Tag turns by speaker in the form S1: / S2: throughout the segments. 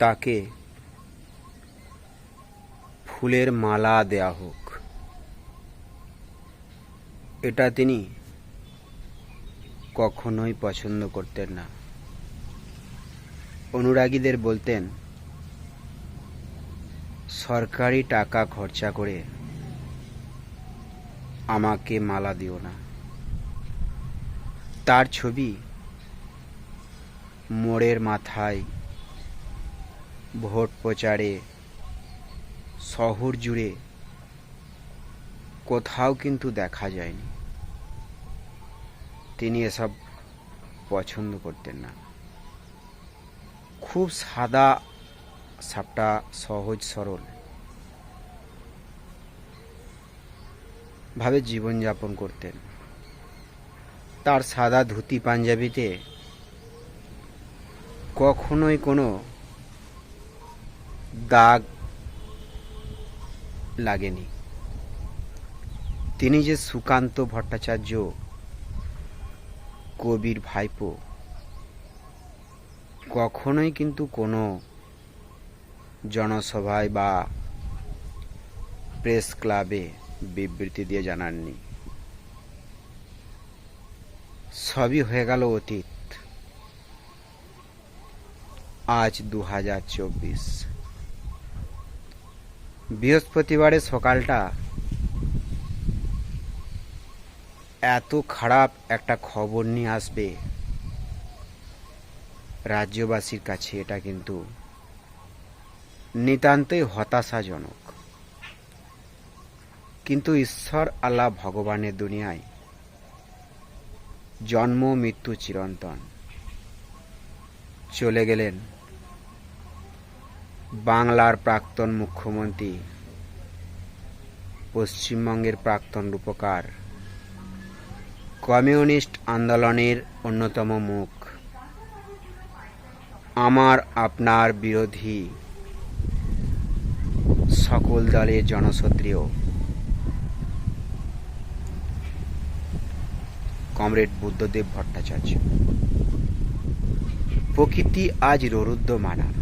S1: তাকে ফুলের মালা দেয়া হোক। এটা তিনি কখনোই পছন্দ করতেন না। অনুরাগীদের বলতেন, সরকারি টাকা খরচা করে আমাকে মালা দিও না। তার ছবি মোড়ের মাথায় ভোট প্রচারে, শহর জুড়ে কোথাও কিন্তু দেখা যায়নি। তিনি এসব পছন্দ করতেন না। খুব সাদা সাপটা, সহজ সরল। ভাবে জীবনযাপন করতেন। তার সাদা ধুতি পাঞ্জাবিতে কখনোই কোনো দাগ লাগেনি। তিনি যে সুকান্ত ভট্টাচার্য, কবির ভাইপো, কখনোই কিন্তু কোনো জনসভায় বা প্রেস ক্লাবে বিবৃতি দিয়ে জানাননি। সবই হয়ে গেল অতীত। আজ দু হাজার চব্বিশ। বৃহস্পতিবারের সকালটা এত খারাপ একটা খবর নিয়ে আসবে। রাজ্যবাসীর কাছে এটা কিন্তু নিতান্তই হতাশাজনক। কিন্তু ঈশ্বর আল্লাহ ভগবানের দুনিয়ায় জন্ম, মৃত্যু, চিরন্তন। চলে গেলেন বাংলার প্রাক্তন মুখ্যমন্ত্রী, পশ্চিমবঙ্গের প্রাক্তন রূপকার, কমিউনিস্ট আন্দোলনের অন্যতম মুখ। আমার, আপনার বিরোধী সকল দলের জনসত্রিয় কমরেড বুদ্ধদেব ভট্টাচার্য। প্রকৃতি আজ ররুদ্র মানা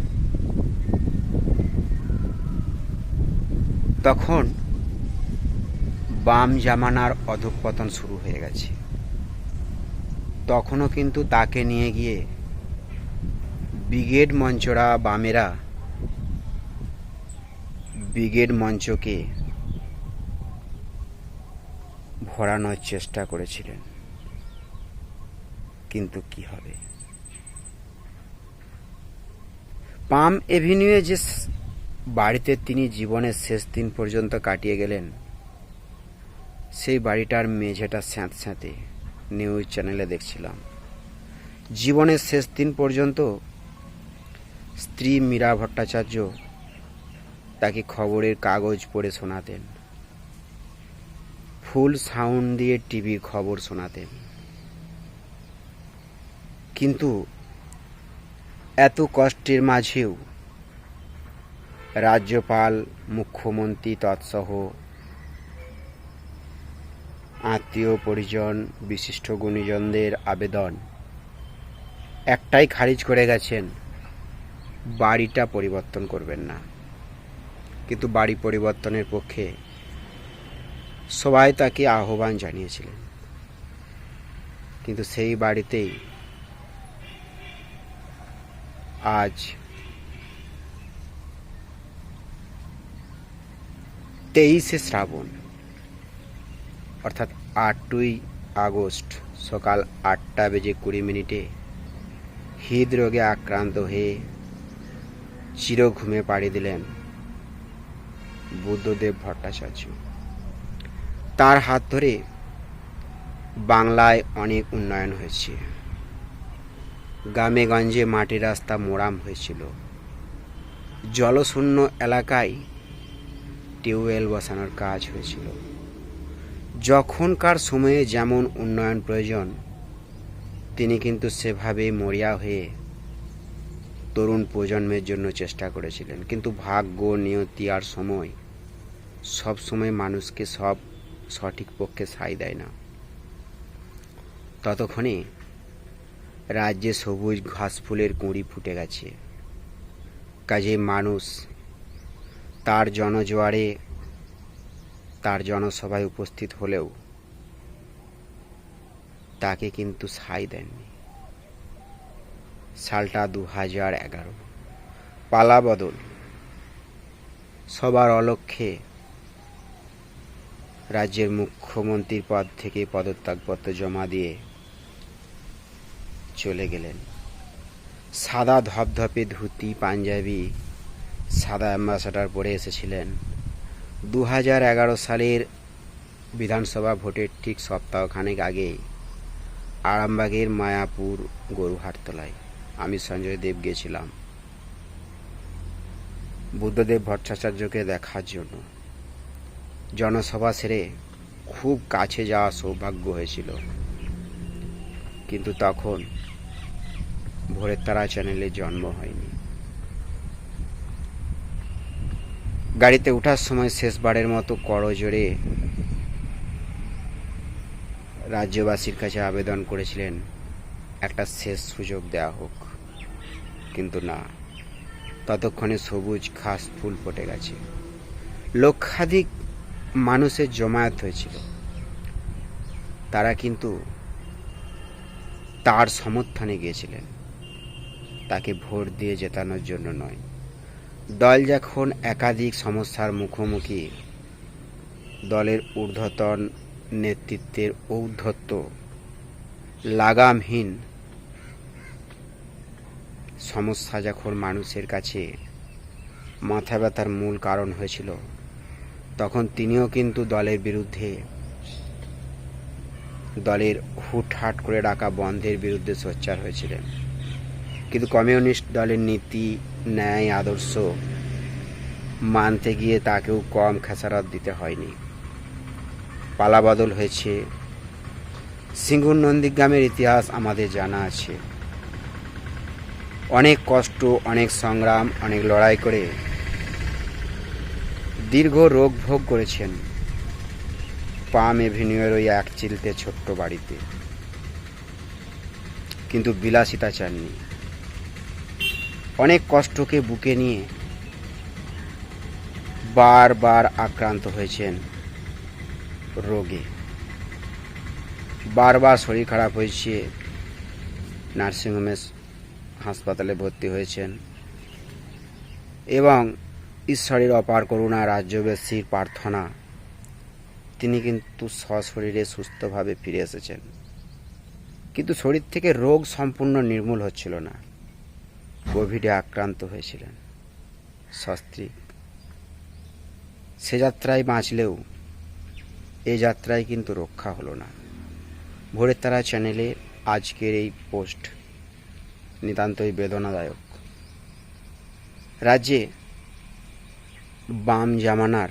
S1: তখন বাম জামানার অধঃপতন শুরু হয়ে গেছে। তখনও কিন্তু তাকে নিয়ে গিয়ে ব্রিগেড মঞ্চরা বামেরা ব্রিগেড মঞ্চকে ভরানোর চেষ্টা করেছিলেন। কিন্তু কি হবে? পাম এভিনিউয়ে যে বাড়িতে তিনি জীবনের শেষ দিন পর্যন্ত কাটিয়ে গেলেন। সেই বাড়িটার মেঝেটা স্যাঁত স্যাঁতে নিউজ চ্যানেলে দেখছিলাম। জীবনের শেষ দিন পর্যন্ত স্ত্রী মীরা ভট্টাচার্য তাকে খবরের কাগজ পড়ে শোনাতেন। ফুল সাউন্ড দিয়ে টিভির খবর শোনাতেন। কিন্তু এত কষ্টের মাঝেও রাজ্যপাল, মুখ্যমন্ত্রী তৎসহ আত্মীয় পরিজন, বিশিষ্ট গুণীজনদের আবেদন। একটাই খারিজ করে গেছেন, বাড়িটা পরিবর্তন করবেন না। কিন্তু বাড়ি পরিবর্তনের পক্ষে সবাই তাকে আহ্বান জানিয়েছিলেন। কিন্তু সেই বাড়িতেই আজ তেইশে শ্রাবণ, অর্থাৎ আটই আগস্ট, সকাল আটটা বেজে কুড়ি মিনিটে হৃদরোগে আক্রান্ত হয়ে চিরঘুমে পাড়ি দিলেন বুদ্ধদেব ভট্টাচার্য। তার হাত ধরে বাংলায় অনেক উন্নয়ন হয়েছে। গ্রামে গঞ্জে মাটির রাস্তা মোরাম হয়েছিল। জলশূন্য এলাকায় টিউবওয়েল বসানোর কাজ হয়েছিল। যখনকার সময়ে যেমন উন্নয়ন প্রয়োজন, তিনি কিন্তু সেভাবে মরিয়া হয়ে তরুণ প্রজন্মের জন্য চেষ্টা করেছিলেন। কিন্তু ভাগ্য, নিয়তি আর সময় সব সময় মানুষকে সব সঠিক পক্ষে সাই দেয় না। ততক্ষণে রাজ্যে সবুজ ঘাস ফুলের কুঁড়ি ফুটে গেছে। কাজে মানুষ তার জনজোয়ারে, তার জনসভায় উপস্থিত হলেও তাকে কিন্তু সাই দেননি। সালটা দু হাজার এগারো। পালা বদল। সবার অলক্ষ্যে রাজ্যের মুখ্যমন্ত্রীর পদ থেকে পদত্যাগপত্র জমা দিয়ে চলে গেলেন। সাদা ধপধপে ধুতি, পাঞ্জাবি সাদা অ্যাম্বাসাডার পরে এসেছিলেন। দু হাজার এগারো সালের বিধানসভা ভোটের ঠিক সপ্তাহখানেক আগে আরামবাগের মায়াপুর গরুহাটতলায় আমি সঞ্জয় দেব গেছিলাম। বুদ্ধদেব ভট্টাচার্যকে দেখার জন্য। জনসভা সেরে খুব কাছে যাওয়া সৌভাগ্য হয়েছিল। কিন্তু তখন ভোরের তারা চ্যানেলে জন্ম হয়নি। গাড়িতে ওঠার সময় শেষবারের মতো করজোরে রাজ্যবাসীর কাছে আবেদন করেছিলেন, একটা শেষ সুযোগ দেওয়া হোক। কিন্তু না, ততক্ষণে সবুজ ঘাস ফুল ফুটে গেছে। লক্ষাধিক মানুষের জমায়েত হয়েছিল। তারা কিন্তু তার সমর্থনে গিয়েছিলেন। তাকে ভোট দিয়ে জেতানোর জন্য নয়। দল যখন একাধিক সমস্যার মুখোমুখি, দলের ঊর্ধ্বতন নেতৃত্বের ঔদ্ধত্য লাগামহীন সমস্যা যখন মানুষের কাছে মাথা ব্যথার মূল কারণ হয়েছিল, তখন তিনিও কিন্তু দলের বিরুদ্ধে, দলের হুটহাট করে ডাকা বন্ধের বিরুদ্ধে সোচ্চার হয়েছিলেন। কিন্তু কমিউনিস্ট দলের নীতি, ন্যায়, আদর্শ মানতে গিয়ে তাকেও কম খেসারত দিতে হয়নি। পালাবদল হয়েছে। সিঙ্গুর নন্দীগ্রামের ইতিহাস আমাদের জানা আছে। অনেক কষ্ট, অনেক সংগ্রাম, অনেক লড়াই করে দীর্ঘ রোগ ভোগ করেছেন পাম এভিনিউয়ের ওই এক চিলতে ছোট্ট বাড়িতে। কিন্তু বিলাসিতা চাননি। অনেক কষ্টকে বুকে নিয়ে বারবার আক্রান্ত হয়েছেন রোগে। বারবার শরীর খারাপ হয়েছে নার্সিংহোমে হাসপাতালে ভর্তি হয়েছেন এবং ঈশ্বরের অপার করুণা রাজ্যবাসীর প্রার্থনা, তিনি কিন্তু সশরীরে সুস্থভাবে ফিরে এসেছেন। কিন্তু শরীর থেকে রোগ সম্পূর্ণ নির্মূল হচ্ছিল না। কোভিডে আক্রান্ত হয়েছিলেন। সস্ত্রী। সে যাত্রায় বাঁচলেও এ যাত্রায় কিন্তু রক্ষা হলো না। ভোরের তারা চ্যানেলে আজকের এই পোস্ট নিতান্তই বেদনাদায়ক। রাজ্যে বাম জামানার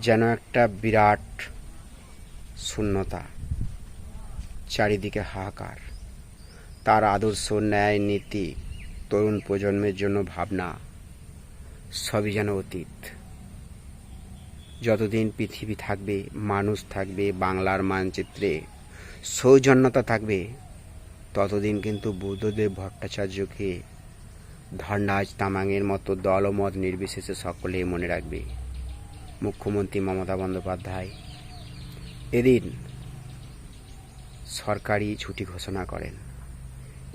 S1: যেন একটা বিরাট শূন্যতা, চারিদিকে হাহাকার। তার আদর্শ ন্যায় নীতি তরুণ প্রজন্মের জন্য ভাবনা সবই যেন অতীত। যতদিন পৃথিবী থাকবে, মানুষ থাকবে, বাংলার মানচিত্রে সৌজন্যতা থাকবে, ততদিন কিন্তু বুদ্ধদেব ভট্টাচার্যকে ধর্নাজ তামাংয়ের মতো দলমত নির্বিশেষে সকলে মনে রাখবে। মুখ্যমন্ত্রী মমতা বন্দ্যোপাধ্যায় এদিন সরকারি ছুটি ঘোষণা করেন।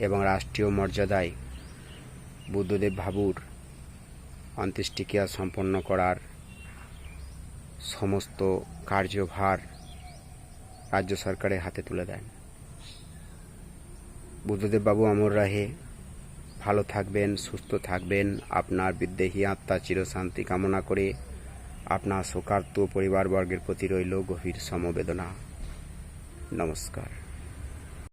S1: এবং রাষ্ট্রীয় মর্যাদায় বুদ্ধদেব ভাবুর অন্ত্যেষ্টিক্রিয়া সম্পন্ন করার সমস্ত কার্যভার রাজ্য সরকারের হাতে তুলে দেন। বুদ্ধদেব বাবু অমর রাহে, ভালো থাকবেন, সুস্থ থাকবেন, আপনার বিদ্বেহী আত্মা চিরশান্তি কামনা করে আপনার শোকার্ত পরিবারবর্গের প্রতি রইল গভীর সমবেদনা। নমস্কার।